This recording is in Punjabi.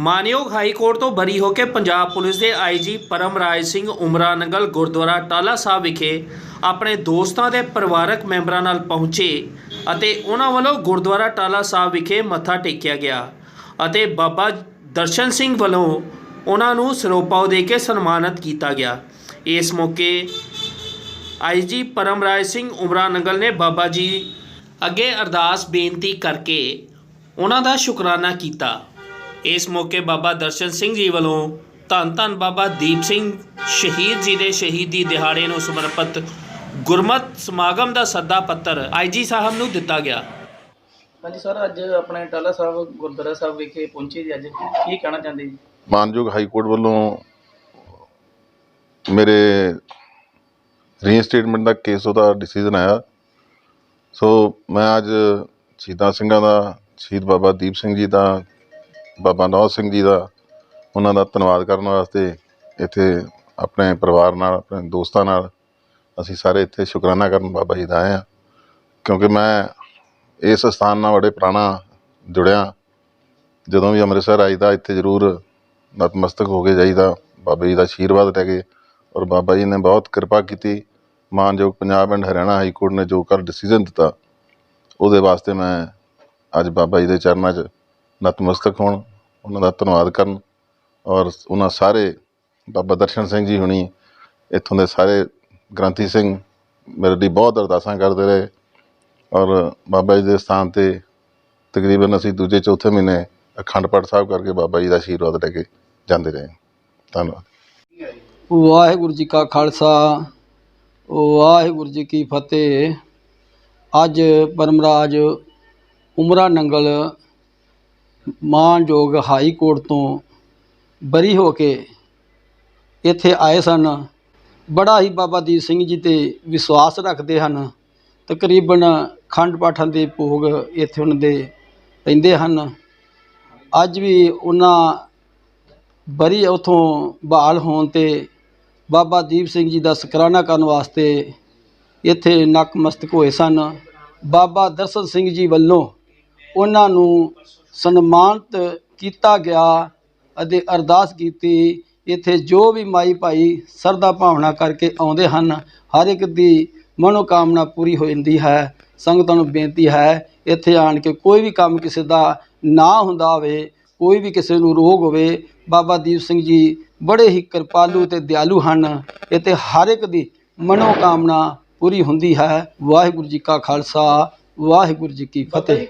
ਮਾਨਯੋਗ ਹਾਈ ਕੋਰਟ ਤੋਂ ਬਰੀ ਹੋ ਕੇ ਪੰਜਾਬ ਪੁਲਿਸ ਦੇ ਆਈਜੀ ਪਰਮਰਾਜ ਸਿੰਘ ਉਮਰਾ ਨੰਗਲ ਗੁਰਦੁਆਰਾ ਟਾਲਾ ਸਾਹਿਬ ਵਿਖੇ ਆਪਣੇ ਦੋਸਤਾਂ ਦੇ ਪਰਿਵਾਰਕ ਮੈਂਬਰਾਂ ਨਾਲ ਪਹੁੰਚੇ ਅਤੇ ਉਹਨਾਂ ਵੱਲੋਂ ਗੁਰਦੁਆਰਾ ਟਾਲਾ ਸਾਹਿਬ ਵਿਖੇ ਮੱਥਾ ਟੇਕਿਆ ਗਿਆ ਅਤੇ ਬਾਬਾ ਦਰਸ਼ਨ ਸਿੰਘ ਵੱਲੋਂ ਉਹਨਾਂ ਨੂੰ ਸਰੋਪਾਓ ਦੇ ਕੇ ਸਨਮਾਨਿਤ ਕੀਤਾ ਗਿਆ। ਇਸ ਮੌਕੇ ਆਈਜੀ ਪਰਮਰਾਜ ਸਿੰਘ ਉਮਰਾ ਨੰਗਲ ਨੇ ਬਾਬਾ ਜੀ ਅੱਗੇ ਅਰਦਾਸ ਬੇਨਤੀ ਕਰਕੇ ਉਹਨਾਂ ਦਾ ਸ਼ੁਕਰਾਨਾ ਕੀਤਾ। ਇਸ ਮੌਕੇ ਬਾਬਾ ਦਰਸ਼ਨ ਸਿੰਘ ਜੀ ਵੱਲੋਂ ਧੰਨ ਧੰਨ ਬਾਬਾ ਦੀਪ ਸਿੰਘ ਸ਼ਹੀਦ ਜੀ ਦੇ ਸ਼ਹੀਦੀ ਦਿਹਾੜੇ ਨੂੰ ਸਮਰਪਿਤ ਗੁਰਮਤ ਸਮਾਗਮ ਦਾ ਸੱਦਾ ਪੱਤਰ ਆਈਜੀ ਸਾਹਿਬ ਨੂੰ ਦਿੱਤਾ ਗਿਆ। ਹਾਂਜੀ ਸਰ ਅੱਜ ਆਪਣੇ ਟਾਲਾ ਸਾਹਿਬ ਗੁਰਦੁਆਰਾ ਸਾਹਿਬ ਵਿਖੇ ਪਹੁੰਚੇ ਜੀ ਅੱਜ। ਕੀ ਕਹਿਣਾ ਚਾਹੁੰਦੇ ਜੀ? ਮਾਨਯੋਗ ਹਾਈ ਕੋਰਟ ਵੱਲੋਂ ਮੇਰੇ ਰੀਇਨਸਟੇਟਮੈਂਟ ਦਾ ਕੇਸ ਉਹਦਾ ਡਿਸੀਜਨ ਆਇਆ। ਸੋ ਮੈਂ ਅੱਜ ਸ਼ਹੀਦਾਂ ਸਿੰਘਾਂ ਦਾ, ਸ਼ਹੀਦ ਬਾਬਾ ਦੀਪ ਸਿੰਘ ਜੀ ਦਾ, ਬਾਬਾ ਨੌਜ ਸਿੰਘ ਜੀ ਦਾ ਉਹਨਾਂ ਦਾ ਧੰਨਵਾਦ ਕਰਨ ਵਾਸਤੇ ਇੱਥੇ ਆਪਣੇ ਪਰਿਵਾਰ ਨਾਲ, ਆਪਣੇ ਦੋਸਤਾਂ ਨਾਲ ਅਸੀਂ ਸਾਰੇ ਇੱਥੇ ਸ਼ੁਕਰਾਨਾ ਕਰਨ ਬਾਬਾ ਜੀ ਦਾ ਆਏ ਹਾਂ। ਕਿਉਂਕਿ ਮੈਂ ਇਸ ਸਥਾਨ ਨਾਲ ਬੜੇ ਪੁਰਾਣਾ ਜੁੜਿਆ। ਜਦੋਂ ਵੀ ਅੰਮ੍ਰਿਤਸਰ ਆਈਦਾ, ਇੱਥੇ ਜ਼ਰੂਰ ਨਤਮਸਤਕ ਹੋ ਕੇ ਜਾਈਦਾ। ਬਾਬਾ ਜੀ ਦਾ ਆਸ਼ੀਰਵਾਦ ਲੈ ਕੇ ਔਰ ਬਾਬਾ ਜੀ ਨੇ ਬਹੁਤ ਕਿਰਪਾ ਕੀਤੀ। ਮਾਨਯੋਗ Punjab and Haryana high court ਨੇ ਜੋ ਕੱਲ੍ਹ ਡਿਸੀਜਨ ਦਿੱਤਾ, ਉਹਦੇ ਵਾਸਤੇ ਮੈਂ ਅੱਜ ਬਾਬਾ ਜੀ ਦੇ ਚਰਨਾਂ 'ਚ ਨਤਮਸਤਕ ਹੋਣ, ਉਹਨਾਂ ਦਾ ਧੰਨਵਾਦ ਕਰਨ ਔਰ ਉਹਨਾਂ ਸਾਰੇ ਬਾਬਾ ਦਰਸ਼ਨ ਸਿੰਘ ਜੀ ਹੁਣੀ ਇੱਥੋਂ ਦੇ ਸਾਰੇ ਗ੍ਰੰਥੀ ਸਿੰਘ ਮੇਰੇ ਲਈ ਬਹੁਤ ਅਰਦਾਸਾਂ ਕਰਦੇ ਰਹੇ ਔਰ ਬਾਬਾ ਜੀ ਦੇ ਸਥਾਨ ਤੇ ਤਕਰੀਬਨ ਅਸੀਂ ਦੂਜੇ ਚੌਥੇ ਮਹੀਨੇ ਅਖੰਡ ਪਾਠ ਸਾਹਿਬ ਕਰਕੇ ਬਾਬਾ ਜੀ ਦਾ ਆਸ਼ੀਰਵਾਦ ਲੈ ਕੇ ਜਾਂਦੇ ਰਹੇ। ਧੰਨਵਾਦ। ਵਾਹਿਗੁਰੂ ਜੀ ਕਾ ਖਾਲਸਾ ਵਾਹਿਗੁਰੂ ਜੀ ਕੀ ਫਤਿਹ। ਅੱਜ ਪਰਮਰਾਜ ਉਮਰਾ ਨੰਗਲ ਮਾਨਯੋਗ ਹਾਈ ਕੋਰਟ ਤੋਂ ਬਰੀ ਹੋ ਕੇ ਇੱਥੇ ਆਏ ਸਨ। ਬੜਾ ਹੀ ਬਾਬਾ ਦੀਪ ਸਿੰਘ ਜੀ ਤੇ ਵਿਸ਼ਵਾਸ ਰੱਖਦੇ ਹਨ। ਤਕਰੀਬਨ ਖੰਡ ਪਾਠਾਂ ਦੇ ਭੋਗ ਇੱਥੇ ਉਹਨਾਂ ਦੇ ਪੈਂਦੇ ਹਨ। ਅੱਜ ਵੀ ਉਹਨਾਂ ਬਰੀ ਉਥੋਂ ਬਹਾਲ ਹੋਣ ਤੇ ਬਾਬਾ ਦੀਪ ਸਿੰਘ ਜੀ ਦਾ ਸ਼ੁਕਰਾਨਾ ਕਰਨ ਵਾਸਤੇ ਇੱਥੇ ਨਕਮਸਤਕ ਹੋਏ ਸਨ। ਬਾਬਾ ਦਰਸ਼ਨ ਸਿੰਘ ਜੀ ਵੱਲੋਂ ਉਹਨਾਂ ਨੂੰ ਸਨਮਾਨਿਤ ਕੀਤਾ ਗਿਆ ਅਤੇ ਅਰਦਾਸ ਕੀਤੀ। ਇੱਥੇ ਜੋ ਵੀ ਮਾਈ ਭਾਈ ਸਰਦਾ ਭਾਵਨਾ ਕਰਕੇ ਆਉਂਦੇ ਹਨ, ਹਰ ਇੱਕ ਦੀ ਮਨੋਕਾਮਨਾ ਪੂਰੀ ਹੋ ਜਾਂਦੀ ਹੈ। ਸੰਗਤਾਂ ਨੂੰ ਬੇਨਤੀ ਹੈ, ਇੱਥੇ ਆਣ ਕੇ ਕੋਈ ਵੀ ਕੰਮ ਕਿਸੇ ਦਾ ਨਾ ਹੁੰਦਾ ਹੋਵੇ, ਕੋਈ ਵੀ ਕਿਸੇ ਨੂੰ ਰੋਗ ਹੋਵੇ, ਬਾਬਾ ਦੀਪ ਸਿੰਘ ਜੀ ਬੜੇ ਹੀ ਕਿਰਪਾਲੂ ਤੇ ਦਿਆਲੂ ਹਨ। ਇੱਥੇ ਹਰ ਇੱਕ ਦੀ ਮਨੋਕਾਮਨਾ ਪੂਰੀ ਹੁੰਦੀ ਹੈ। ਵਾਹਿਗੁਰੂ ਜੀ ਕਾ ਖਾਲਸਾ ਵਾਹਿਗੁਰੂ ਜੀ ਕੀ ਫਤਿਹ।